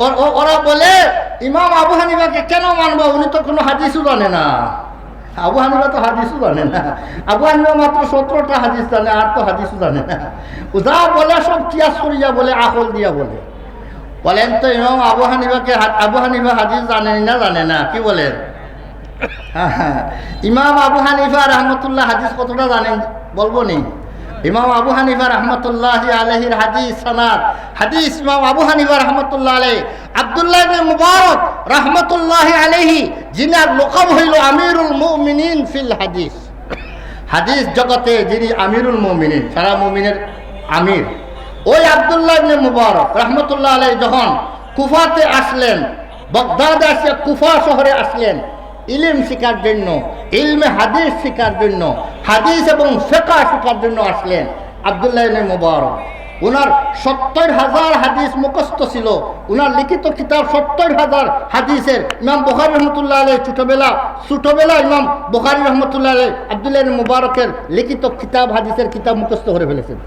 ওর- বলে ইমাম আবু হানিফাকে কেন মানবো? উনি তো কোনো হাদিসও জানে না। আবু হানিফা তো হাদিসও জানে না। আবু হানিফা মাত্র সতেরোটা হাদিস জানে আর তো হাদিসও জানে না। যা বলে সব কিয়াস করিয়া বলে আকল দিয়া বলে। বলেন তো ইমাম আবু হানিফাকে হা- আবু হানিফা হাদিস জানেন না জানে না? কি বলেন হ্যাঁ, হ্যাঁ। ইমাম আবু হানিফা রহমতুল্লাহ হাদিস কতটা জানেন? বলব নি? ইমাম আবু হানিফা রহমতুল্লাহ আলহির হাদিস সনাদ। হাদিস ইমাম আবু হানিফা রহমতুল্লাহ আলহ আবদুল্লাহ মুবারক রহমতুল্লাহ আলহি যিনার লোকব হইল আমিরুল মুমিনিন ফিল হাদিস। হাদিস জগতে যিনি আমিরুল মুমিনিন, সারা মুমিনের আমির। ওই আবদুল্লাহ ইবনে মুবারক রহমতুল্লাহ আলাই যখন কুফাতে আসলেন, বগদাদে আসে কুফা শহরে আসলেন ইলিম শিকার জন্য, ইলমে হাদিস শিকার জন্য, হাদিস এবং ফেকা শিকার জন্য আসলেন আবদুল্লাহ মুবারক। উনার সত্তর হাজার হাদিস মুখস্থ ছিল। উনার লিখিত কিতাব সত্তর হাজার হাদিসের। ইমাম বুখারি রহমতুল্লাহ আলাই ছোটবেলা ছোটবেলা ইমাম বুখারি রহমতুল্লাহ আলাই আবদুল্লাহ মুবারকের লিখিত কিতাব, হাদিসের কিতাব মুখস্থ করে ফেলেছেন।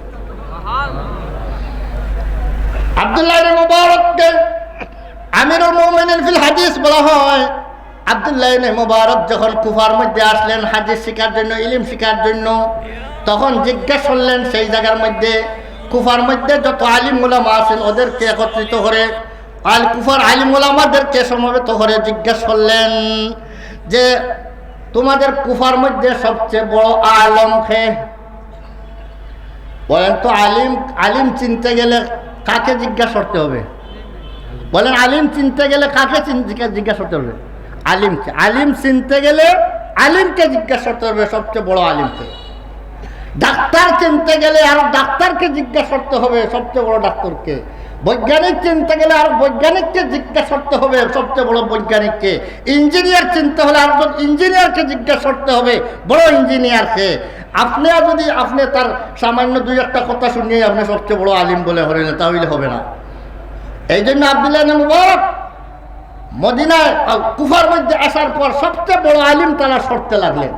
আবদুল্লাহ মুবারককে আমিরুল মুমিনিন ফিল হাদিস বলা হয়। আবদুল্লাহ মুবারক যখন কুফার মধ্যে আসলেন, হাদিস শিকার জন্য, ইলিম শিকার জন্য, তখন জিজ্ঞেস করলেন সেই জায়গার মধ্যে, কুফার মধ্যে যত আলিম মুলামা আছেন, ওদেরকে একত্রিত করে, আল কুফার আলিম মুলামাদেরকে সমবেত করে জিজ্ঞেস করলেন যে, তোমাদের কুফার মধ্যে সবচেয়ে বড় আলম খে বলেন তো আলিম আলিম চিনতে গেলে কাকে জিজ্ঞাসা করতে হবে? বলেন আলিম চিনতে গেলে কাকে জিজ্ঞাসা করতে হবে? আলিমকে। আলিম চিনতে গেলে আলিমকে জিজ্ঞাসা করতে হবে, সবচেয়ে বড় আলিমকে ডাক্তার চিনতে গেলে আর ডাক্তারকে জিজ্ঞাসা করতে হবে, সবচেয়ে বড় ডাক্তারকে বৈজ্ঞানিক চিনতে গেলে আর বৈজ্ঞানিককে জিজ্ঞাসা করতে হবে, সবচেয়ে বড় বৈজ্ঞানিককে ইঞ্জিনিয়ার চিনতে হলে আরেকজন ইঞ্জিনিয়ারকে জিজ্ঞাসা করতে হবে, বড় ইঞ্জিনিয়ারকে আপনি যদি আপনি তার সামান্য দুই একটা কথা শুনিয়ে আপনি সবচেয়ে বড় আলিম বলে হলেন তাহলে হবে না। এই জন্য আবদুল্লাহ মুবারক মদিনায় কুফার মধ্যে আসার পর সবচেয়ে বড় আলিম তারা সরতে লাগলেন।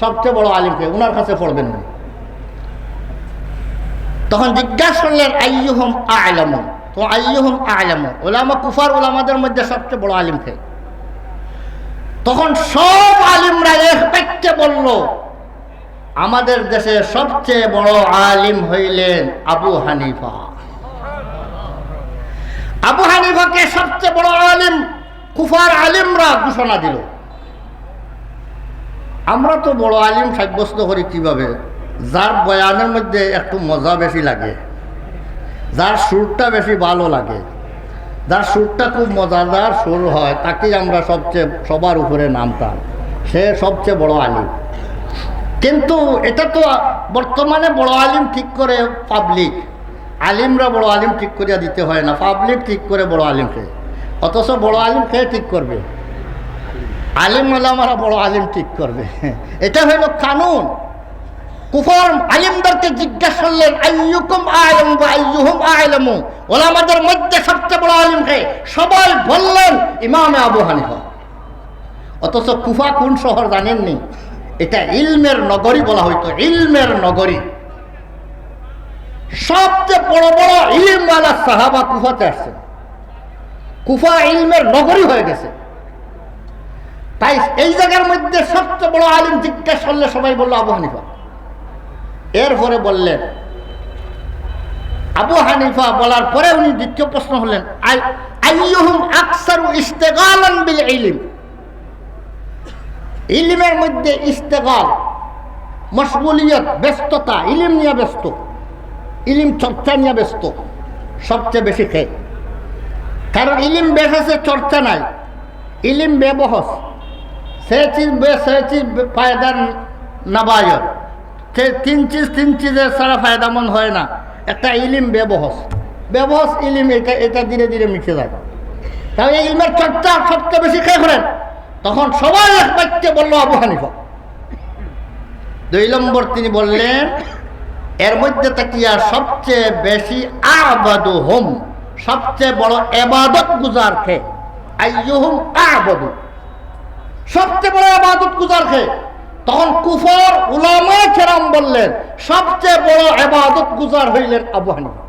সবচেয়ে বড় আলিমকে ওনার কাছে পড়বেন না। তখন জিজ্ঞাসা করলেন, আইয়ুহম আলাম? তো আইয়ুহম আলাম। ওলামা কুফার ওলামাদের মধ্যে সবচেয়ে বড় আলিম কে? তখন সব আলিমরা এক বাক্যে বলল, আমাদের দেশে সবচেয়ে বড় আলিম হইলেন আবু হানিফা। আবু হানিফাকে সবচেয়ে বড় আলিম? কুফার আলিমরা ঘোষণা দিল। আমরা তো বড় আলিম সাব্যস্ত করি কীভাবে? যার বয়ানের মধ্যে একটু মজা বেশি লাগে, যার সুরটা বেশি ভালো লাগে, যার সুরটা খুব মজাদার সুর হয়, তাকেই আমরা সবচেয়ে সবার উপরে নামতাম। সে সবচেয়ে বড় আলিম। কিন্তু এটা তো বর্তমানে বড় আলিম ঠিক করে পাবলিক আলিমরা বড় আলিম ঠিক করিয়া দিতে হয় না পাবলিক ঠিক করে বড় আলিমকে। অথচ বড় আলিম খেয়ে ঠিক করবে? আলিম আলামারা বড় আলিম ঠিক করবে। এটা হইল কানুন। কুফর আলিমদেরকে জিজ্ঞাসা করলেন, আইয়ুকুম আলম বা আইয়ুহুম আলমু? ওলামাদের মধ্যে সবচেয়ে বড় আলিম সবাই বললেন, ইমামে আবু হানিফা। অথচ কুফা কোন শহর জানেননি? এটা ইলমের নগরী বলা হইতো, ইলমের নগরী। সবচেয়ে বড় বড় ইলমওয়ালা সাহাবা কুফাতে আসছেন। কুফা ইলমের নগরী হয়ে গেছে। তাই এই জায়গার মধ্যে সবচেয়ে বড় আলিম জিজ্ঞাসা করলে সবাই বলল, আবু হানিফা। এরপরে বললেন, আবু হানিফা বলার পরে উনি দ্বিতীয় প্রশ্ন হলেন ইলিমের মধ্যে ইস্তেগাল, মশগুলিয়ত, ব্যস্ততা, ইলিম নিয়ে ব্যস্ত, ইলিম চর্চা নিয়ে ব্যস্ত, সবচেয়ে বেশি খেয়ে কারণ ইলিম বেসেছে চর্চা নাই। ইলিম বেবহস। সে চিজ বে সে চিজ ফায়দার নাবায়র সে তিন চিজ, তিন চিজের ছাড়া ফায়দামন্দ হয় না। একটা ইলিম ব্যবহস ব্যবহস ইলিম, এটা এটা ধীরে ধীরে মিশে যায়। তাহলে ইলমের চর্চা সবচেয়ে বেশি খেয়ে করেন তখন সবাই এক বাক্যে বলল, আবু হানিফা। দুই নম্বর তিনি বললেন, এর মধ্যে তাকিয়া সবচেয়ে বেশি আবাদু হোম। সবচেয়ে বড় এবাদত গুজার খে সবচেয়ে বড় আবাদত গুজার খে তখন কুফর উলামা কেরাম বললেন, সবচেয়ে বড় এবাদত গুজার হইলেন আবু হানিফা।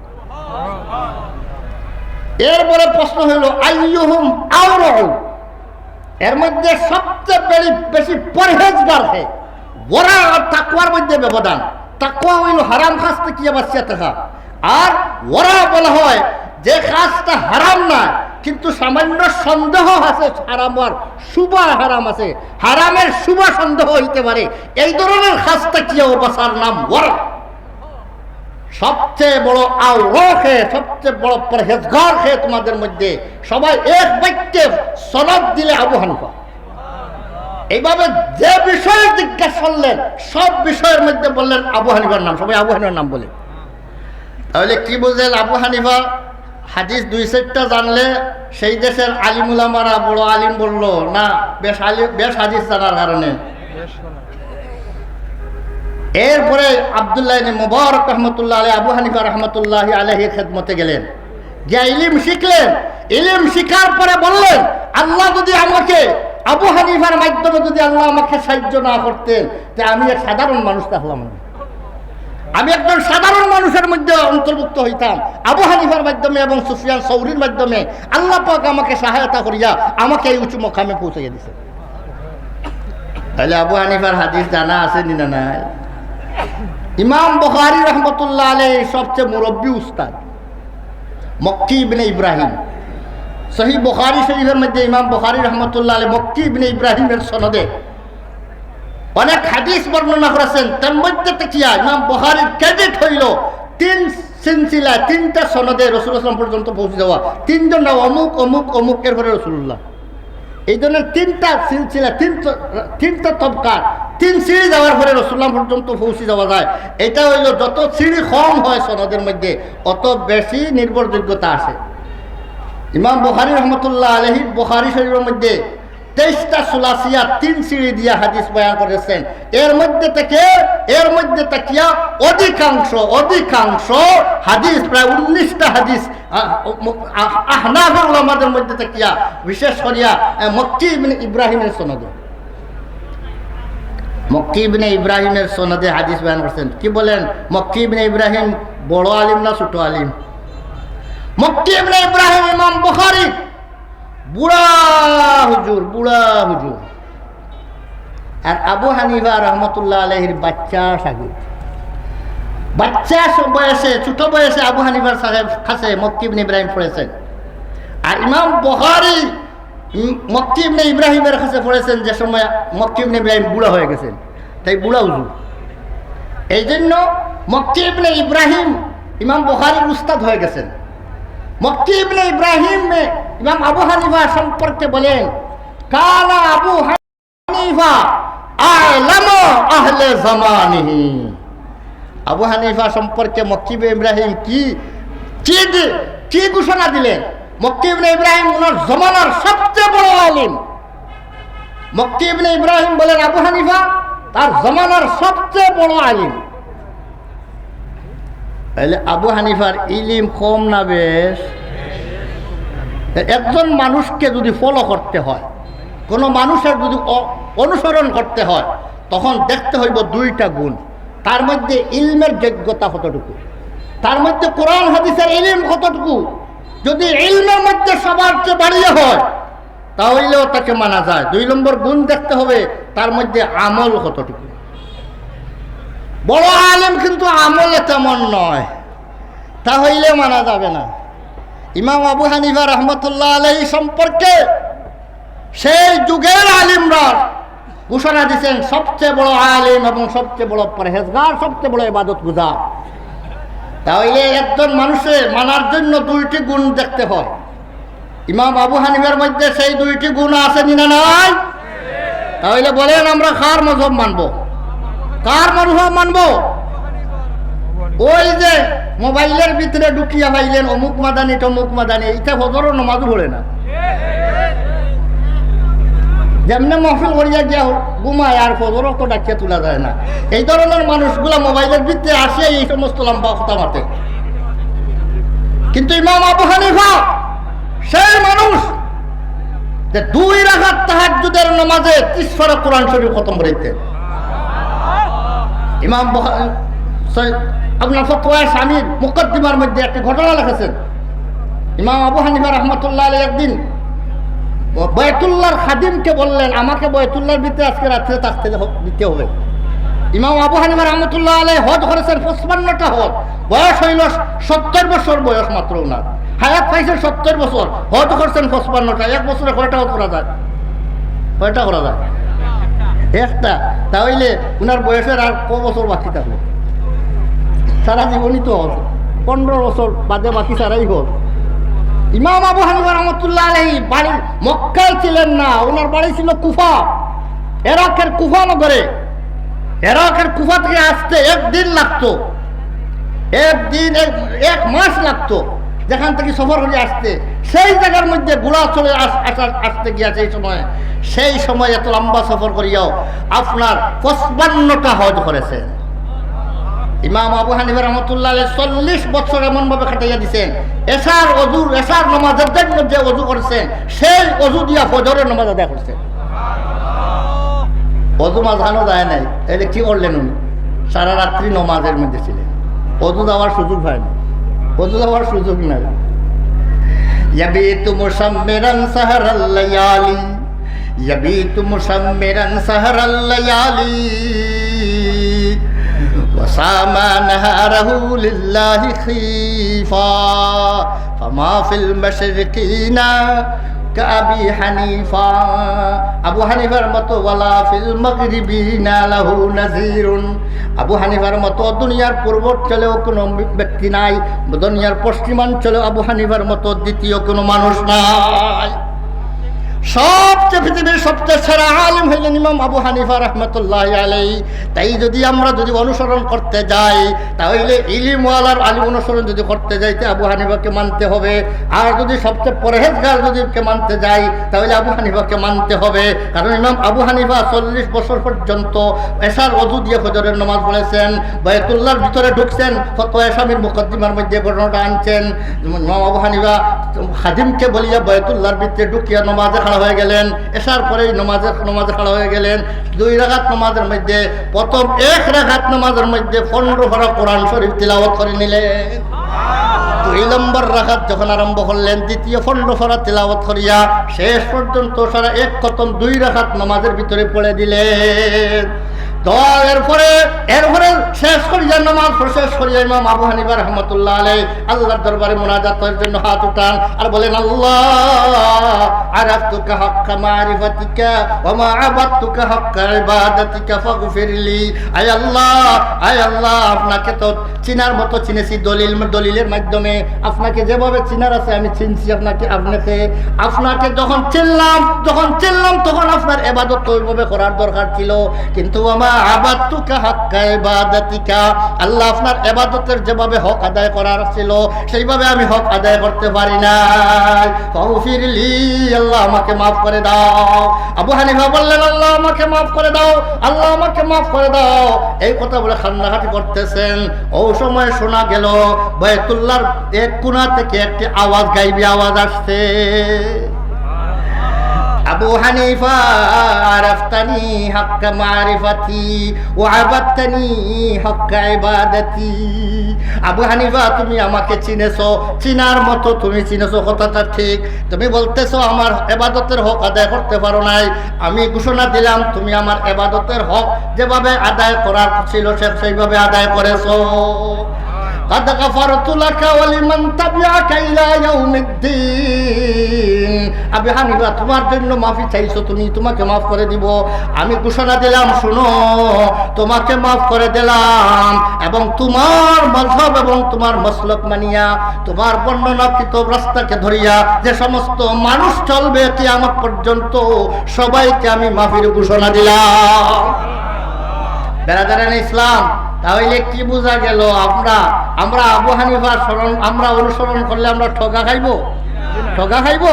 এরপরে প্রশ্ন হইল, আইয়ুহুম আওরাউ। এর মধ্যে সবচেয়ে বেশি বেশি পরহেজগার হে ওরা আর তাকুয়ার মধ্যে ব্যবধান। তাকুয়া হইল হারাম খাসতে কি বাঁচিয়ে থাকা আর ওরা বলা হয় যে কাজটা হারাম না, কিন্তু সামান্য সন্দেহ আছে, হারাম আর শুভ হারাম আছে। হারামের শুভ সন্দেহ হইতে পারে। এই ধরনের কাজটা কি বাসার নাম ওরা সবচেয়ে বড় আউর খেয়ে সবচেয়ে বড় পরহেজগার খেয়ে তোমাদের মধ্যে। সবাই এক বাক্যে সনদ দিলে আবু হানিফা। এইভাবে যে বিষয়ে জিজ্ঞাসা করলেন, সব বিষয়ের মধ্যে বললেন আবু হানিফার নাম। সবাই আবু নাম বলে। তাহলে কি বুঝলেন আবু হানিফা? হাদিস দুই সেটটা জানলে সেই দেশের আলিমুলামারা বড় আলিম বলল, না, বেশ আলিম বেশ হাদিস জানার কারণে। এরপরে আবদুল্লাহ মুবারক রহমতুল্লাহ আলী আবু হানিফা রহমতুল্লাহ আলহি খেদমতে গেলেন। যে ইলিম শিখলেন, ইলিম শিখার পরে বললেন, আল্লাহ যদি আমাকে, আবু হানিফার মাধ্যমে যদি আল্লাহ আমাকে সাহায্য না করতেন, তা আমি এক সাধারণ মানুষ থাকলাম না। আমি একজন সাধারণ মানুষের মধ্যে অন্তর্ভুক্ত হইতাম। আবু হানিফার মাধ্যমে এবং সুফিয়ান সৌরির মাধ্যমে আল্লাহ পাক আমাকে সহায়তা করিয়া আমাকে এই উঁচু মকামে পৌঁছে দিছে। তাহলে আবু হানিফার হাদিস জানা আছে নি না নাই? ইমাম বখারি রহমতুল্লাহ আলাই সবচেয়ে মুরব্বী উস্তাদ, মক্কি ইবনে ইব্রাহিম। সহি বখারি শরীফের মধ্যে ইমাম বখারি রহমতুল্লাহ আলী মক্কি ইবনে ইব্রাহিমের সনদে অনেক হাদিস বর্ণনা করেছেন। তার মধ্যে দেখিয়া ইমাম বখারির ক্রেডিট হইল, তিন সিলসিলা, তিনটা সনদে রসুল আসলাম পর্যন্ত পৌঁছে যাওয়া। তিনজন অমুক অমুক অমুক, এরপরে রসুল্লাহ এই ধরনের তিনটা সিলসিলা তিন তিনটা তবকার তিন সিঁড়ি যাওয়ার পরে রসুল্লাম পর্যন্ত পৌঁছে যাওয়া যায়। এটা হইল যত সিঁড়ি কম হয় সনদের মধ্যে, অত বেশি নির্ভরযোগ্যতা আসে ইমাম বখারি রহমতুল্লাহ আলহি বখারি শরীরের মধ্যে তেইশটা সুলাসিয়া তিন সিঁড়ি দিয়া হাদিস বয়ান করেছেন। এর মধ্যে থেকে, এর মধ্যে তাকিয়া অধিকাংশ অধিকাংশ হাদিস, প্রায় উনিশটা হাদিস আহনাফের আমাদের মধ্যে তাকিয়া, বিশেষ করিয়া মক্কি ইব্রাহিমের সনদে। মক্কি ইব্রাহিমের সনদে হাদিস বয়ান করছেন। কি বলেন? মক্কি ইব্রাহিম বড় আলিম না ছোট আলিম? মক্কি ইব্রাহিম ইমাম বুখারী বুড়া হুজুর বুড়া হুজুর। আর আবু হানিফা রহমতুল্লাহ আলহির বাচ্চা সাগির। বাচ্চা বয়সে, ছোট বয়সে আবু হানিফার সাহেব কাছে মক্কিবনে ইব্রাহিম পড়েছেন। আর ইমাম বহারি মক্কিবনে ইব্রাহিমের কাছে পড়েছেন যে সময় মক্কিবনে ইব্রাহিম বুড়া হয়ে গেছেন। তাই বুড়া হুজুর। এই জন্য মক্কিবনে ইব্রাহিম ইমাম বহারির উস্তাদ হয়ে গেছেন। ইবনে ইব্রাহিম মে ইমাম আবু হানিফা সম্পর্কে বলেন, কালা আবু হানিফা আলামু আহলে জামানিহি। আবু হানিফা সম্পর্কে মক্কি ইবনে ইব্রাহিম কি কি কি ঘোষণা দিলেন? মক্কি ইব্রাহিম ওনার জমানার সবচেয়ে বড় আলিম। মক্কি ইব্রাহিম বলেন, আবু হানিফা তার জমানার সবচেয়ে বড় আলিম। তাহলে আবু হানিফার ইলিম কম না বেশ? একজন মানুষকে যদি ফলো করতে হয়, কোনো মানুষের যদি অনুসরণ করতে হয়, তখন দেখতে হইব দুইটা গুণ। তার মধ্যে ইলমের যোগ্যতা কতটুকু? তার মধ্যে কোরআন, হাদিসের ইলিম কতটুকু? যদি ইলমের মধ্যে সবার চেয়ে বাড়িয়ে হয়, তাহলেও তাকে মানা যায়। দুই নম্বর গুণ দেখতে হবে, তার মধ্যে আমল কতটুকু? বড় আলেম কিন্তু আমলে তেমন নয়। তাহলে মানা যাবে না। ইমাম আবু হানিফা রহমতুল্লাহ আলহী সম্পর্কে সেই যুগের আলিমরা ঘোষণা দিচ্ছেন সবচেয়ে বড় আলিম এবং সবচেয়ে বড় পরহেজগার, সবচেয়ে বড় ইবাদত গুজার তাহলে একজন মানুষের মানার জন্য দুইটি গুণ দেখতে হয়। ইমাম আবু হানিফার মধ্যে সেই দুইটি গুণ আছে না নাই? তাহলে বলেন, আমরা কার মজহব মানবো? কার মজহব মানব? ওই যে মোবাইলের ভিতরে ঢুকিয়া পাইলেন, অমুক মাদানি, তমুক মাদানি এটা ফজরও নমাজ পড়ে না। যেমনি মহফিল করিয়া গিয়া ঘুমায়, আর ফজরও তো ডাকিয়া তোলা যায় না। এই ধরনের মানুষগুলা মোবাইলের ভিতরে আসে এই সমস্ত লম্বা কথা মাতে কিন্তু ইমাম আবু হানিফা, সেই মানুষ যে দুই রাখার তাহাজুদের নামাজে তিসরা কোরআন শরীফ খতম করিতেন। ইমাম আপনার ফতোয়া স্বামীর মুকদ্দিমার মধ্যে একটি ঘটনা লিখেছেন। ইমাম আবু হানিফা রহমতুল্লাহ একদিন বয়তুল্লাহর খাদিমকে বললেন, আমাকে বয়তুল্লাহর ভিতরে আজকে রাত্রে থাকতে দিতে হবে। ইমাম আবু হানিফা রহমতুল্লাহ আলাই হজ করেছেন, পঁচপান্নটা হজ। বয়স হইল সত্তর বছর বয়স মাত্র ওনার। হায়াত পাইছেন সত্তর বছর, হজ করছেন পঁচপান্নটা। এক বছরে কয়টা হজ করা যায়? কয়টা করা যায়? একটা। তাহলে উনার বয়সের আর ক বছর বাকি থাকল? সারা জীবনই তো হজ পনেরো বছর বাদে বাকি সারাই হজ ইমাম আবু হানিফা রহমতুল্লাহ আলহী বাড়ি মক্কায় ছিলেন না ওনার বাড়ি ছিল কুফা। এরাকের কুফা নগরে। এরাকের কুফা থেকে আসতে একদিন লাগতো। একদিন, এক এক মাস লাগতো। যেখান থেকে সফর করে আসতে। সেই জায়গার মধ্যে গুড়া চলে আসতে গিয়া সেই সময় সেই সময় এত লম্বা সফর করিয়াও আপনার পঁচপান্নটা হজ করেছেন ইমাম আবু হানিফা রহমতুল্লাহ চল্লিশ বছর এমনভাবে খাটাইয়া দিছেন এশার অজুর এশার নমাজের জন্য যে অজু করেছেন, সেই অজু দিয়া ফজরের নমাজ আদায় করছেন। অজু মাঝানো যায় নাই তাহলে কি করলেন উনি? সারা রাত্রি নমাজের মধ্যে ছিলেন। অজু দেওয়ার সুযোগ হয় না অজু দেওয়ার সুযোগ নাই। يبيت مشمرا سهر الليالي. يبيت مشمرا سهر الليالي. وصام نهاره لله خيفا. فما في المشرقين কাবি হানিফা, আবু হানিফার মতো ওয়ালা ফিল মাগরিবিনা লাহু নাযীরুন। আবু হানিফার মতো দুনিয়ার পূর্বাঞ্চলেও কোনো ব্যক্তি নাই, দুনিয়ার পশ্চিমাঞ্চলেও আবু হানিফার মতো দ্বিতীয় কোনো মানুষ নাই। সবচেয়ে পৃথিবীর সবচেয়ে সেরা আলিম হইলেন ইমাম আবু হানিফা রহমতুল্লাহ আলাই তাই যদি আমরা যদি অনুসরণ করতে যাই, তাহলে ইলিমওয়ালার আলিম অনুসরণ যদি করতে যাইতে আবু হানিফাকে মানতে হবে। আর যদি সবচেয়ে পরহেজগার যদি কে মানতে যাই, তাহলে আবু হানিফাকে মানতে হবে। কারণ ইমাম আবু হানিফা চল্লিশ বছর পর্যন্ত এশার অজু দিয়ে ফজরের নামাজ পড়েছেন, বয়তুল্লাহর ভিতরে ঢুকছেন ফত এসামির মুকদ্দিমার মধ্যে ঘটনাটা আনছেন। ইমাম আবু হানিফা খাদিমকে বলিয়া বয়তুল্লাহর ভিতরে ঢুকিয়া নমাজে খাড়া হয়ে গেলেন, এসার পরেই নমাজে নমাজে খাড়া হয়ে গেলেন। দুই রাঘাত নমাজের মধ্যে, প্রথম এক রাগাত নমাজের মধ্যে পনেরো ভরা কোরআন শরীফ তিলাওয়াত করে নিলেন। দুই নম্বর রাখাত যখন আরম্ভ করলেন, দ্বিতীয় ফন্ড ভরা তিলাওয়াত করিয়া শেষ পর্যন্ত সারা এক কথম দুই রাখাত নমাজের ভিতরে পড়ে দিলেন। তো এরপরে এরপরে শেষ করিয়া নামাজ পড়ে শেষ ইমাম আবু রহমতুল্লাহ আলাই আল্লাহর দরবারে মোনাজাতের জন্য হাত উঠান আর বলেন, আল্লাহ, আরাফতুকা মারিফাতিকা ওয়া মা আবাদতুকা ইবাদাতিকা ফাগফিরলি আল্লাহ আল্লাহ, আপনাকে তো চিনার মতো চিনেছি দলিল, দলিলের মাধ্যমে। আপনাকে যেভাবে চিনার আছে, আমি চিনছি আপনাকে আপনাকে। আপনাকে যখন চিনলাম যখন চিনলাম, তখন আপনার এবাদত ওইভাবে করার দরকার ছিল। কিন্তু আমার আবাদ তুকা হাক্কা আল্লাহ আপনার এবাদতের যেভাবে হক আদায় করার ছিল, সেইভাবে আমি হক আদায় করতে পারি ফিরলি আল্লাহ আমাকে মাফ করে দাও। আবু হানিফা বললেন, আল্লাহ আমাকে মাফ করে দাও, আল্লাহ আমাকে মাফ করে দাও। এই কথা বলে খান্নাঘাটি করতেছেন। ও সময় শোনা গেল বয়তুল্লার এক কোনা থেকে একটি আওয়াজ, গাইবি আওয়াজ আসছে। আবু হানিফা আরাফতানি হাক্কা মারিফাতি ও আবাদতানি হাক্কা ইবাদাতি। আবু হানিফা, তুমি আমাকে চিনেছো, চিনার মতো তুমি চিনেছো, কথাটা ঠিক। তুমি বলতেছো, আমার এবাদতের হক আদায় করতে পারো নাই। আমি ঘোষণা দিলাম, তুমি আমার এবাদতের হক যেভাবে আদায় করার ছিল সে, সেইভাবে আদায় করেছ। قد غفرت لك ولمن تبعك إلى يوم الدين আবি হানিফা তোমার জন্য মাফি চাইছো তুমি তোমাকে মাফ করে দিব আমি ঘোষণা দিলাম শুনো তোমাকে মাফ করে দিলাম এবং তোমার মজহব এবং তোমার মসলক মানিয়া তোমার বর্ণনাকৃত রাস্তাকে ধরিয়া যে সমস্ত মানুষ চলবে কিয়ামত পর্যন্ত সবাইকে আমি মাফির ঘোষণা দিলাম বেড়াদারান ইসলাম তাহলে কি বোঝা গেল, আমরা আমরা আবু হানিফার স্মরণ আমরা অনুসরণ করলে আমরা ঠগা খাইব? ঠগা খাইব?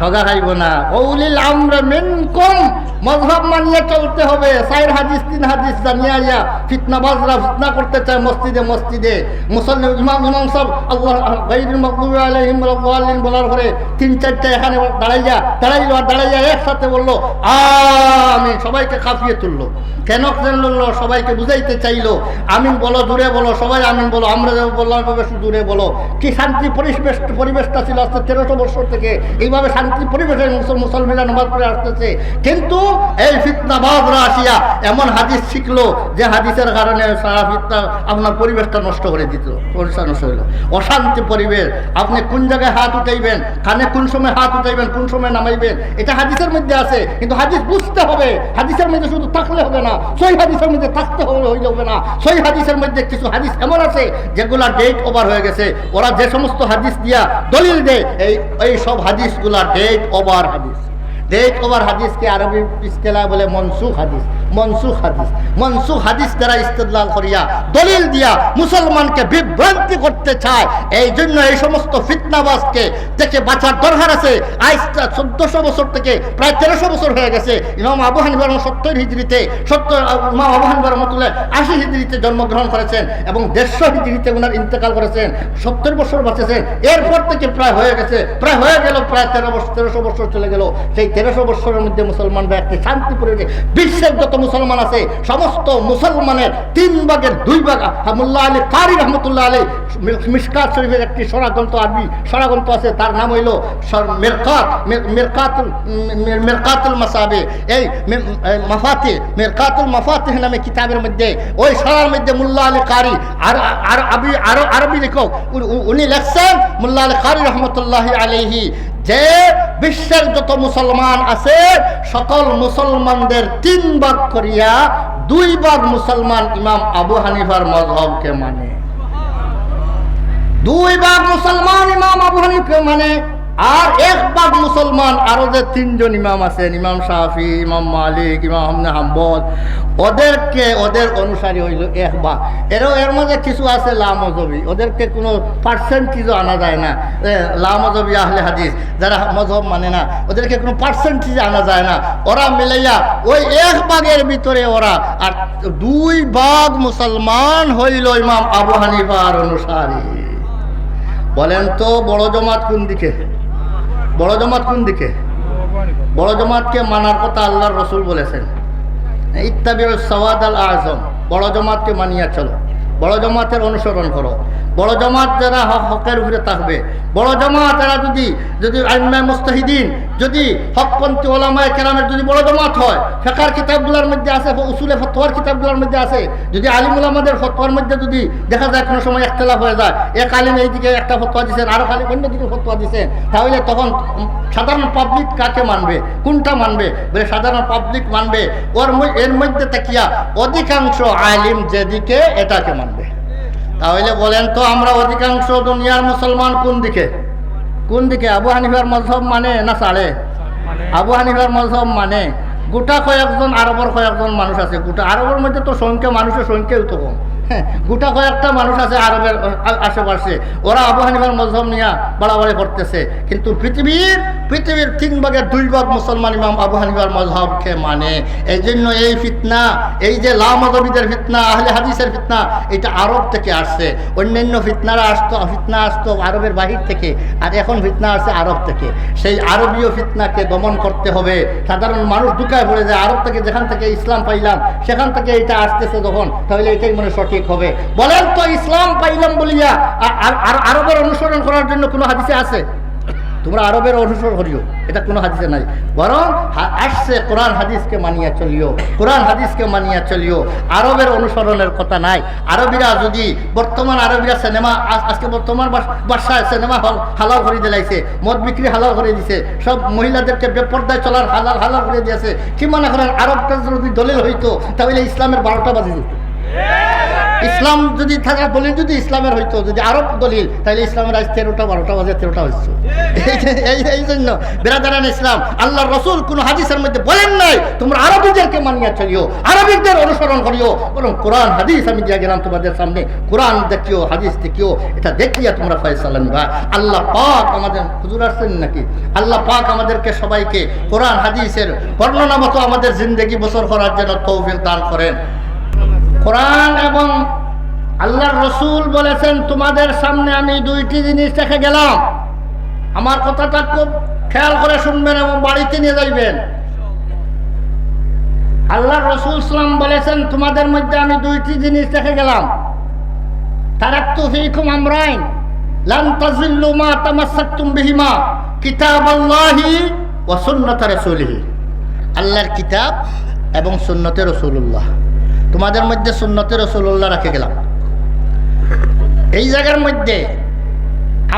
ঠগা খাইব না। ওলিল আমরা মেন কম মজহব মানিয়ে চলতে হবে। সাইর হাদিস, তিন হাদিস জানিয়ে আইয়া ফিতনাবাজরা ফিতনা করতে চায় মসজিদে মসজিদে। মুসল্লি, ইমাম ইমাম সব আল্লাহ গাইরুল মাকদুবি আলাইহিম ওয়ালাদ্দাল্লিন বলার পরে তিন, চারটা এখানে দাঁড়াইয়া, দাঁড়াইলো আর দাঁড়াইয়া একসাথে বলল, আমিন। সবাইকে কাঁপিয়ে তুললো। কেন বলল? সবাইকে বুঝাইতে চাইলো, আমিন বলো, দূরে বলো, সবাই আমিন বলো, আমরা বললাম শুধু দূরে বলো। কি শান্তি পরিবেশ, পরিবেশটা ছিল আজকে তেরোশো বছর থেকে এইভাবে শান্তি পরিবেশে মুসলমানরা নামাজ পড়ে আসতেছে। কিন্তু এই ফিতনাবাদরা আসিয়া এমন হাদিস শিখলো যে হাদিসের কারণে সারা ফিতনা আপনার পরিবেশটা নষ্ট করে দিত, পরিবেশটা নষ্ট হইল অশান্তি পরিবেশ, আপনি কোন জায়গায় হাত উঠাইবেন, কানে কোন সময় হাত উঠাইবেন, কোন সময় নামাইবেন, এটা হাদিসের মধ্যে আছে। কিন্তু হাদিস বুঝতে হবে, হাদিসের মধ্যে শুধু থাকলে হবে না, সই হাদিসের মধ্যে থাকতে হবে, হইলে হবে না। সই হাদিসের মধ্যে কিছু হাদিস এমন আছে যেগুলা ডেট ওভার হয়ে গেছে। ওরা যে সমস্ত হাদিস দিয়া দলিল দেয়, এই এই সব হাদিসগুলা ডেট ওভার হাদিস। ডেট ওভার হাদিসকে আরবি ইস্তেলা বলে মনসুখ হাদিস। মনসুখ হাদিস। মনসুখ হাদিস দ্বারা ইস্তেদলাল করিয়া দলিল দিয়া মুসলমানকে বিভ্রান্তি করতে চায়, এই জন্য এই সমস্ত ফিতনাবাজকে থেকে বাঁচার দরকার আছে। আজ চোদ্দশো বছর থেকে প্রায় তেরোশো বছর হয়ে গেছে। ইমাম আবু হানিফার সত্তর হিজড়িতে, সত্তর ইমাম আবু হানিফার রহমতুল্লাহ আশি হিজড়িতে জন্মগ্রহণ করেছেন এবং দেড়শো হিজড়িতে ওনার ইন্তেকাল করেছেন, সত্তর বছর বাঁচেছেন। এরপর থেকে প্রায় হয়ে গেছে, প্রায় হয়ে গেল, প্রায় তেরো বছর, তেরোশো বছর চলে গেল। সেই তেরোশো বছরের মধ্যে মুসলমানরা একটি শান্তি পরিবেশ বিশ্বের যত মুসলমান আছে, সমস্ত মুসলমানের তিন ভাগের দুই ভাগ, হামুল্লাহ আলী কারি রহমতুল্লাহ আলী মিসকাত শরীফের একটি সরাগ্রন্থ আরবি সরাগ্রন্থ আছে, তার নাম হইল মেরকাত মেরকাতুল মেরকাতুল মাসাবে। এই মাফাতে মেরকাতুল মাফাতে নামে কিতাবের মধ্যে, ওই সরার মধ্যে মুল্লা আলী কারি, আর আর আরবি, আরও আরবি লেখক উনি- লেখছেন মুল্লা আলী কারি রহমতুল্লাহ আলাইহি। যে বিশ্বের যত মুসলমান আছে, সকল মুসলমানদের তিন ভাগ করিয়া দুই ভাগ মুসলমান ইমাম আবু হানিফার মজহবকে মানে। দুই ভাগ মুসলমান ইমাম আবু হানিফকে মানে আর এক ভাগ মুসলমান, আরও যে তিনজন ইমাম আছেন, ইমাম শাফি, ইমাম মালিক, ইমাম হামনে হাম্বল, ওদেরকে, ওদের অনুসারী হইল এক ভাগ এরও এর মধ্যে কিছু আছে লামজবি, ওদেরকে কোনো পার্সেন্টেজও আনা যায় না। লামজবি আহলে হাদিস, যারা মজহব মানে না, ওদেরকে কোনো পার্সেন্টেজ আনা যায় না। ওরা মিলাইয়া ওই এক বাঘের ভিতরে ওরা, আর দুই বাঘ মুসলমান হইল ইমাম আবু হানিফার অনুসারী। বলেন তো বড় জমাত কোন দিকে? বড় জমাত কোন দিকে? বড় জমাতকে মানার কথা আল্লাহর রসুল বলেছেন। ইত্তাবি সওয়াদ আল আজম। বড় জমাতকে মানিয়া চলো। বড় জমাতের অনুসরণ করো। বড় জমাত যারা হক হকের উপরে থাকবে। বড় জমাত যদি যদি আইমায় মুস্তাহিদিন যদি হকপন্থী ওলামায় কেরামের যদি বড় জমাত হয় ফেকার কিতাবগুলোর মধ্যে আছে, উসুলে ফতোয়ার কিতাবগুলোর মধ্যে আছে, যদি আলিম উলামাদের ফতোয়ার মধ্যে যদি দেখা যায় কোনো সময় একতলাফ হয়ে যায়, এক আলিম এইদিকে একটা ফতোয়া দিচ্ছেন আরও আলিম অন্যদিকে ফতোয়া দিচ্ছেন তাহলে তখন সাধারণ পাবলিক কাকে মানবে, কোনটা মানবে? বলে সাধারণ পাবলিক মানবে। ওর এর মধ্যে তাকিয়া অধিকাংশ আলিম যেদিকে এটাকে মানবে। তাহলে বলেন তো আমরা অধিকাংশ দুনিয়ার মুসলমান কোন দিকে? কোন দিকে? আবু হানিফার মজহব মানে না সাড়ে আবু হানিফার মজহব মানে। গোটা কয়েকজন আরবের কয়েকজন মানুষ আছে। গোটা আরবের মধ্যে তো সংখ্যা মানুষের সংখ্যাই তো কম। হ্যাঁ গোটা কয়েকটা মানুষ আছে আরবের আশেপাশে। ওরা আবু হানিফার মজহব নিয়ে বাড়াবাড়ি করতেছে। কিন্তু পৃথিবীর পৃথিবীর তিন ভাগের দুই ভাগ মুসলমান ইমাম আবু হানিফার মজহবকে মানে। এই জন্য এই ফিতনা, এই যে লামদবিদের ফিতনা, আহলে হাদিসের ফিতনা, এটা আরব থেকে আসছে। অন্যান্য ফিতনারা আসতো, ফিতনা আসতো আরবের বাহির থেকে, আর এখন ফিতনা আসছে আরব থেকে। সেই আরবীয় ফিতনাকে দমন করতে হবে। সাধারণ মানুষ ঢুকায় পড়ে যায়, আরব থেকে যেখান থেকে ইসলাম পাইলাম, সেখান থেকে এটা আসতেছে তখন তাহলে এটাই মনে সঠিক হবে। বলেন তো, ইসলাম পাইলাম বলিয়া আর- আরবের অনুসরণ করার জন্য কোনো হাদিসে আছে? তোমরা আরবের অনুসরণ করিও। এটা কোনো হাদিসে নাই। বরং আসছে কোরআন হাদিসকে মানিয়া চলিও। কোরআন হাদিসকে মানিয়া চলিও। আরবের অনুসরণের কথা নাই। আরবিরা যদি বর্তমান আরবিরা সিনেমা আজকে বর্তমান বাস- বাসায় সিনেমা হল হালাল করে দিলাইছে মদ বিক্রি হালাল করে দিছে, সব মহিলাদেরকে বেপর্দায় চলার হালাল হালাল করে দিয়েছে, কি মনে করেন আরবটা যদি দলিল হইতো, তাহলে ইসলামের বারোটা বাজে যেত ইসলাম যদি থাকা দলিল, যদি ইসলামের হইতো, যদি আরব দলিল তাহলে ইসলামের আজ তেরোটা, বারোটা বাজে, তেরোটা হচ্ছে এই জন্য, বেরাদারান ইসলাম আল্লাহ রসুল কোন হাদিসের মধ্যে বলেন নাই, তোমরা আরবিদেরকে মানিয়া চলিও আরবিকদের অনুসরণ করিও, বরং কোরআন হাদিস আমি দিয়ে গেলাম তোমাদের সামনে, কোরআন দেখিও, হাদিস দেখিও, এটা দেখিয়া তোমরা ফয়সালা নিবা। আল্লাহ পাক আমাদের, হুজুর আসছেন নাকি? আল্লাহ পাক আমাদেরকে সবাইকে কোরআন, হাদিসের বর্ণনা মতো আমাদের জিন্দগি বছর করার জন্য তৌফিক দান করেন। কোরআন এবং আল্লাহর রসুল বলেছেন, তোমাদের সামনে আমি দুইটি জিনিস রেখে গেলাম। আমার কথাটা খুব খেয়াল করে শুনবেন এবং বাড়িতে নিয়ে যাইবেন। আল্লাহ রসুল ইসলাম বলেছেন, তোমাদের মধ্যে আমি দুইটি জিনিস রেখে গেলাম। বিহিমা সুন্নাত রাসূলিহি। আল্লাহর কিতাব এবং সুন্নতে রসুল্লাহ তোমাদের মধ্যে সুন্নতে রসুল্লাহ রাখে গেলাম। এই জায়গার মধ্যে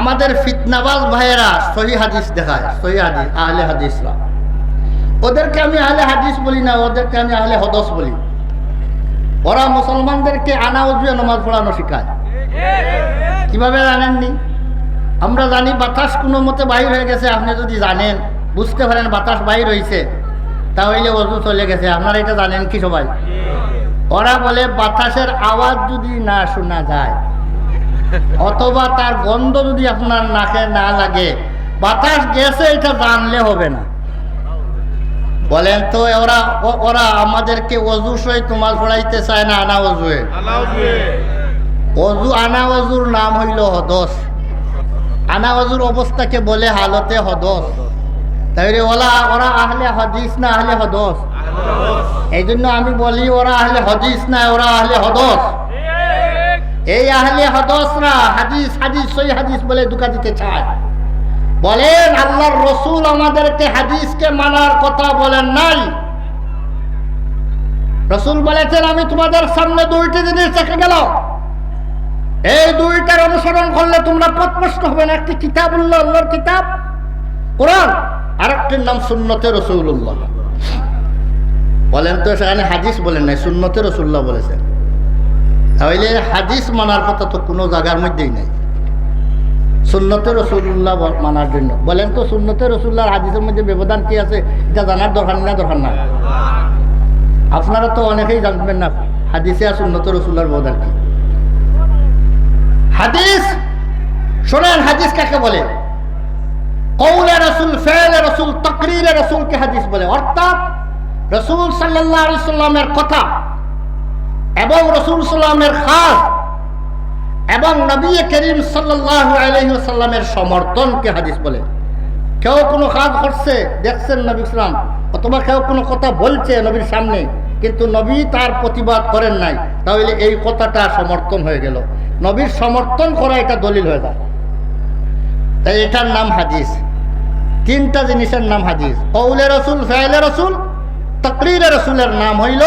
আমাদের ফিতনাবাজ ভাইয়েরা সহি হাদিস দেখায়, সহি হাদিস, আহলে হাদিসরা ওদেরকে আমি আহলে হাদিস বলি না, ওদেরকে আমি আহলে হদস বলি। ওরা মুসলমানদেরকে আনা উজুয়ে নমাজ পড়ানো শিখায়। কীভাবে জানেননি? আমরা জানি বাতাস কোনো মতে বাহির হয়ে গেছে, আপনি যদি জানেন, বুঝতে পারেন বাতাস বাহির হয়েছে তাহলে অজু চলে গেছে। আপনারা এটা জানেন কি সবাই? ওরা বলে, বাতাসের আওয়াজ যদি না শোনা যায়, অথবা তার গন্ধ যদি আপনার নাকে না লাগে, বাতাস গেছে, এটা জানলে হবে না। বলেন তো, ওরা ওরা আমাদেরকে অজু সই তোমার পড়াইতে চায় না আনা অজুয়ে? অজু, আনা অজুর নাম হইল হদস। আনা অজুর অবস্থাকে বলে হালতে হদস। তাইলে ওরা ওরা আহলে হদিস না আহলে হদস? এই জন্য আমি বলি, ওরা আহলে হদিস না, ওরা আহলে হদস। এই আহলে হদসরা হাদিস হাদিস সই হাদিস বলে দুকা দিতে চায়। বলেন, আল্লাহর রসুল আমাদেরকে হাদিসকে মানার কথা বলেন নাই। রসুল বলেছেন, আমি তোমাদের সামনে দুইটি জিনিস রেখে গেলাম। এই দুইটার অনুসরণ করলে তোমরা পথপ্রষ্ট হবে না। একটি কিতাবুল্লাহ আল্লাহর কিতাব কোরআন আর একটির নাম সুন্নতে রসুল্লাহ বলেন তো সেখানে হাদিস বলেন নাই, সুন্নতে রসুল্লাহ বলেছেন। তাহলে হাদিস মানার কথা তো কোনো জায়গার মধ্যেই নেই। সুন্নতে রসুল্লাহ মানার জন্য। বলেন তো সুন্নতে রসুল্লাহর হাদিসের মধ্যে ব্যবধান কি আছে? এটা জানার দরকার না দরকার না আপনারা তো অনেকেই জানবেন না, হাদিসে আর সুন্নতে রসুল্লাহর ব্যবধান কি। হাদিস, শোনেন হাদিস কাকে বলে? কৌলে রসুল, ফেলে রসুল, তকরিরে রসুলকে হাদিস বলে। অর্থাৎ রসুল সাল্লামের কথা এবং রসুল সাল্লামের খাস এবং নবী করিম সাল্লাহ আলহিসাল্লামের সমর্থনকে হাদিস বলে। কেউ কোনো কাজ করছে, দেখছেন নবী ইসলাম অথবা কেউ কোনো কথা বলছে নবীর সামনে, কিন্তু নবী তার প্রতিবাদ করেন নাই, তাহলে এই কথাটা সমর্থন হয়ে গেল। নবীর সমর্থন করা এটা দলিল হয়ে যায়। তাই এটার নাম হাদিস। তিনটা জিনিসের নাম হাদিস। কৌলে রসুল, ফেলে রসুল তকরিরে রসুলের নাম হইল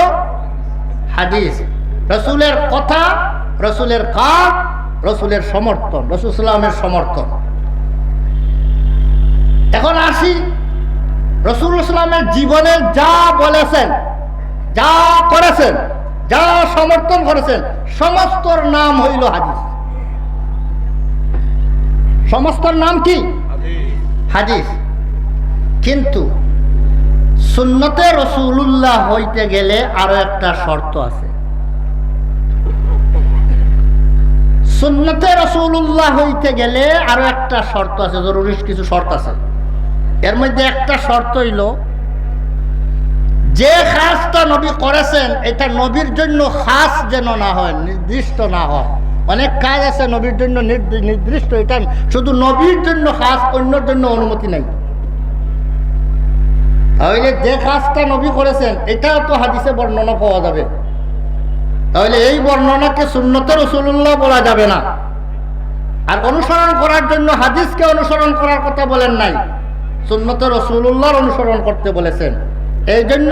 হাদিস। রসুলের কথা রসুলের কাজ রসুলের সমর্থন রসুল সাল্লামের সমর্থন। এখন আসি রসুল ইসলামের জীবনে যা বলেছেন যা করেছেন যা সমর্থন করেছেন সমস্তর নাম হইল হাদিস। সমস্তর নাম কি? হাদিস। কিন্তু সুন্নতে রসুল্লাহ হইতে গেলে আরও একটা শর্ত আছে। সুন্নতে রসুল্লাহ হইতে গেলে আরও একটা শর্ত আছে, জরুরি কিছু শর্ত আছে। এর মধ্যে একটা শর্ত হইল, যে কাজটা নবী করেছেন, এটা নবীর জন্য খাস যেন না হয়, নির্দিষ্ট না হয়। অনেক কাজ আছে নবীর জন্য নির্দিষ্ট, এটা শুধু নবীর জন্য খাস, অন্যর জন্য অনুমতি নেই। তাহলে যে কাজটা নবী করেছেন, এটাও তো হাদিসে বর্ণনা পাওয়া যাবে। তাহলে এই বর্ণনাকে সুন্নতে রসুল্লাহ বলা যাবে না। আর অনুসরণ করার জন্য হাদিসকে অনুসরণ করার কথা বলেন নাই। সুন্নতে রসুল্লাহর অনুসরণ করতে বলেছেন। এই জন্য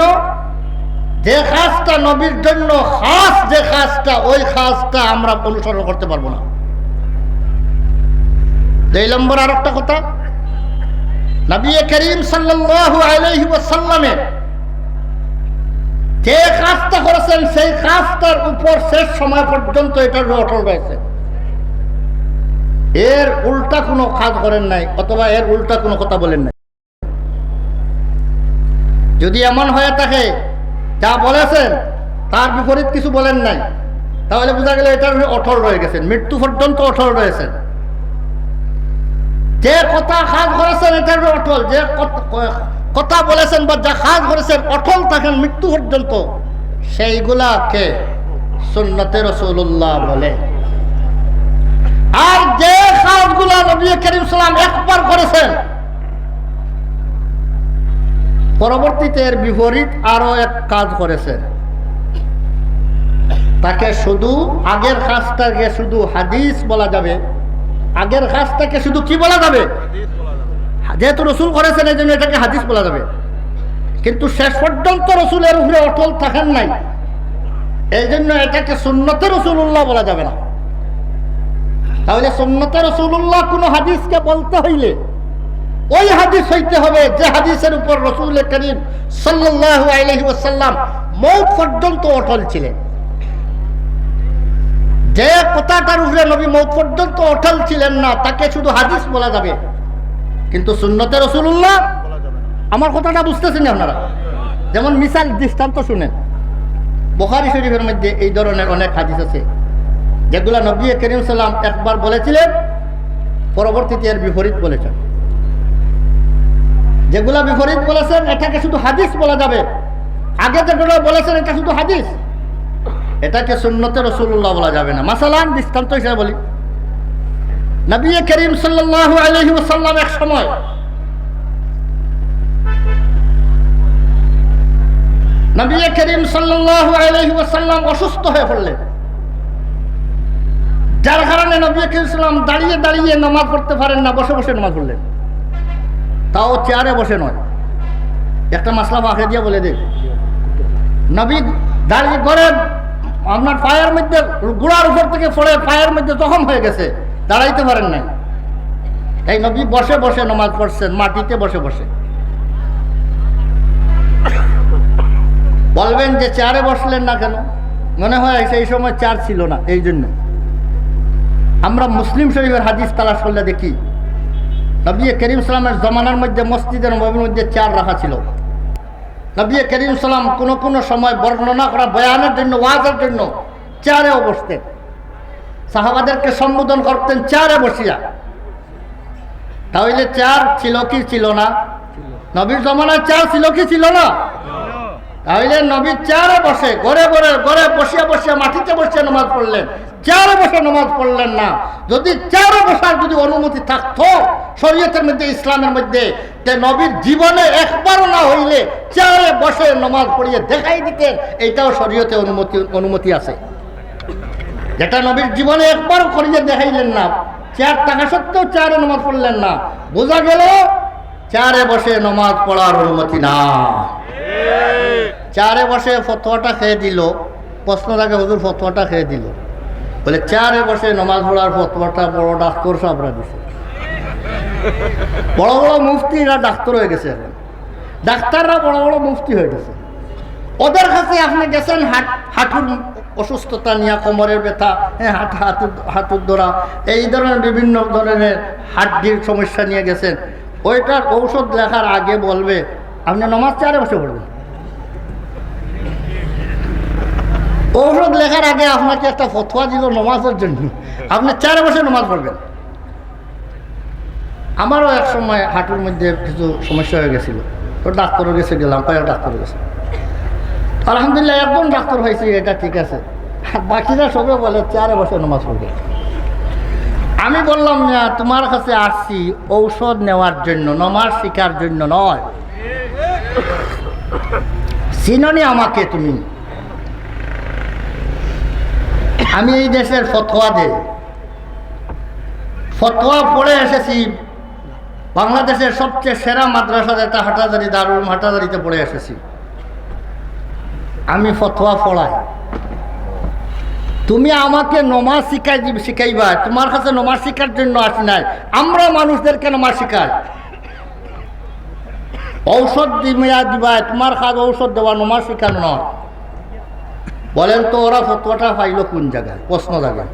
যে কাজটা নবীর জন্য খাস, যে কাজটা, ওই কাজটা আমরা অনুসরণ করতে পারব না। দুই নম্বর আর একটা কথা করিম যে কাজটা করেছেন, সেই কাজটার উপর শেষ পর্যন্ত এর উল্টা কাজ করেন নাই, অথবা এর উল্টা কোনো কথা বলেন নাই। যদি এমন হয়ে থাকে, যা বলেছেন, তার বিপরীত কিছু বলেন নাই, তাহলে বোঝা গেল এটার অটল রয়ে গেছেন, মৃত্যু পর্যন্ত অটল রয়েছেন। যে কথা কাজ করেছেন, এটার অটল। যে কথা বলেছেন বা যা কাজ করেছেন, অটল থাকেন মৃত্যু পর্যন্ত। সেইগুলাকে সুন্নতে রসুল্লাহ বলে। আর যে কাজগুলা নবী করিম সালাম একবার করেছেন, পরবর্তীতে এর বিপরীত আরও এক কাজ করেছেন। তাকে শুধু আগের কাজটাকে শুধু হাদিস বলা যাবে। আগের কাজটাকে শুধু কি বলা যাবে? যেহেতু রসুল করেছেন এই জন্য এটাকে হাদিস বলা যাবে। কিন্তু শেষ পর্যন্ত রসুলের উপরে অটল থাকেন নাই। এই জন্য এটাকে সুন্নতে রসুল্লাহ বলা যাবে না। তাহলে সুন্নতে রসুল্লাহ কোনো হাদিসকে বলতে হইলে ওই হাদিস হইতে হবে যে হাদিসের উপর রসুল করিম আলাইহি ওয়াসাল্লাম মৌত পর্যন্ত অটল ছিলেন। যে কথাটার উপরে নবী মৌত পর্যন্ত অটল ছিলেন না, তাকে শুধু হাদিস বলা যাবে। কিন্তু সুন্নতে রসুল্লাহ আমার কথাটা বুঝতেছেন আপনারা? যেমন মিসাল দৃষ্টান্ত শুনেন। বোখারি শরীফের মধ্যে এই ধরনের অনেক হাদিস আছে, যেগুলা নবী করিম সাল্লাম একবার বলেছিলেন, পরবর্তীতে এর বিপরীত বলেছেন। যেগুলা বিপরীত বলেছেন, এটাকে শুধু হাদিস বলা যাবে। আগে যেগুলো বলেছেন, এটা শুধু হাদিস। এটাকে সুন্নতে রসুল্লাহ বলা যাবে না। মাসালান দৃষ্টান্ত হিসেবে বলি। নবী করিম ওয়াসাল্লাম এক সময় অসুস্থ হয়ে পড়লেন। যার কারণে দাঁড়িয়ে দাঁড়িয়ে নামাজ পড়তে পারেন না, বসে বসে নামাজ পড়লেন। তাও চেয়ারে বসে নয়। একটা মাসলা ফাঁকে দিয়ে বলে দেখ নবী দাঁড়িয়ে করে আপনার পায়ের মধ্যে গুড়ার উপর থেকে পড়ে পায়ের মধ্যে জখম হয়ে গেছে। দাঁড়াইতে পারেন নাই। এই নবী বসে বসে নামাজ পড়ছেন, মাটিতে বসে বসে। বলবেন যে চেয়ারে বসলেন না কেন? মনে হয় সেই সময় চেয়ার ছিল না, এই জন্য। আমরা মুসলিম শরীফের হাদিস তালাশ করলে দেখি, নবী করিম সালামের জমানার মধ্যে মসজিদের মধ্যে চেয়ার রাখা ছিল। নবী করিম সালাম কোনো কোনো সময় বর্ণনা করা, বয়ানের জন্য, ওয়াজের জন্য চেয়ারেও বসতেন সাহাবাদেরকে সম্বোধন করতেন, চেয়ারে বসিয়া। তাহলে চেয়ার ছিল কি ছিল না? নবীর জমানায় চেয়ার ছিল কি ছিল না? তাহলে নবীর চেয়ারে বসে, ঘরে ঘরে ঘরে বসিয়া বসিয়া মাটিতে বসিয়া নামাজ পড়লেন। চেয়ারে বসে নামাজ পড়লেন না। যদি চেয়ারে বসার যদি অনুমতি থাকতো শরীয়তের মধ্যে ইসলামের মধ্যে যে নবীর জীবনে একবার না হইলে চেয়ারে বসে নামাজ পড়িয়ে দেখাই দিতেন এইটাও শরীয়তে অনুমতি অনুমতি আছে। যেটা নবীর জীবনে একবার করিয়ে দেখাইলেন না চেয়ার থাকা সত্ত্বেও চেয়ারে নামাজ পড়লেন না। বোঝা গেল চেয়ারে বসে নামাজ পড়ার অনুমতি না। চারে বসে ফতোয়াটা খেয়ে দিল প্রশ্ন থাকে হুজুর ফতোয়াটা খেয়ে দিল। বলে, চেয়ারে বসে নমাজ পড়ার ফতোয়াটা বড় ডাক্তার সাহরা দিছে। বড় বড় মুফতিরা ডাক্তার হয়ে গেছে এখন। ডাক্তাররা বড় বড় মুফতি হয়ে গেছে। ওদের কাছে আপনি গেছেন হাট হাঁটুর অসুস্থতা নিয়ে কোমরের ব্যথা হ্যাঁ হাট হাঁটুর হাঁটুর ধরা, এই ধরনের বিভিন্ন ধরনের হাড্ডির সমস্যা নিয়ে গেছেন। ওইটার ঔষধ লেখার আগে বলবে, আপনি নমাজ চারে বসে পড়বেন। ঔষধ লেখার আগে আপনাকে একটা ফতোয়া দিল নমাজের জন্য। আপনি চার বছর নমাজ পড়বেন। আমারও এক সময় হাঁটুর মধ্যে কিছু সমস্যা হয়ে গেছিল। তো ডাক্তারও গেছে, গেলাম, কয়েক ডাক্তারও গেছে। আলহামদুলিল্লাহ একদম ডাক্তার হয়েছে, এটা ঠিক আছে। বাকিরা সবে বলে চার বছর নমাজ পড়বে। আমি বললাম, না, তোমার কাছে আসছি ঔষধ নেওয়ার জন্য, নমাজ শিকার জন্য নয়। চিননি আমাকে তুমি। আমি এই দেশের ফতোয়া দে ফতোয়া পড়ে এসেছি, বাংলাদেশের সবচেয়ে সেরা মাদ্রাসা যেটা, হাটাজারি, দারুল হাটাজারিতে পড়ে এসেছি। আমি ফতোয়া পড়াই। তুমি আমাকে নমাজ শিখাই শিখাইবা। তোমার কাছে নমাজ শিখার জন্য আসি নাই। আমরা মানুষদেরকে নমাজ শিখাই। ঔষধ দিবা তোমার কাজ ঔষধ দেওয়া নমাজ শিখানো নয়। বলেন তো ওরা ফতোয়াটা পাইলো কোন জায়গায়? প্রশ্ন জায়গায়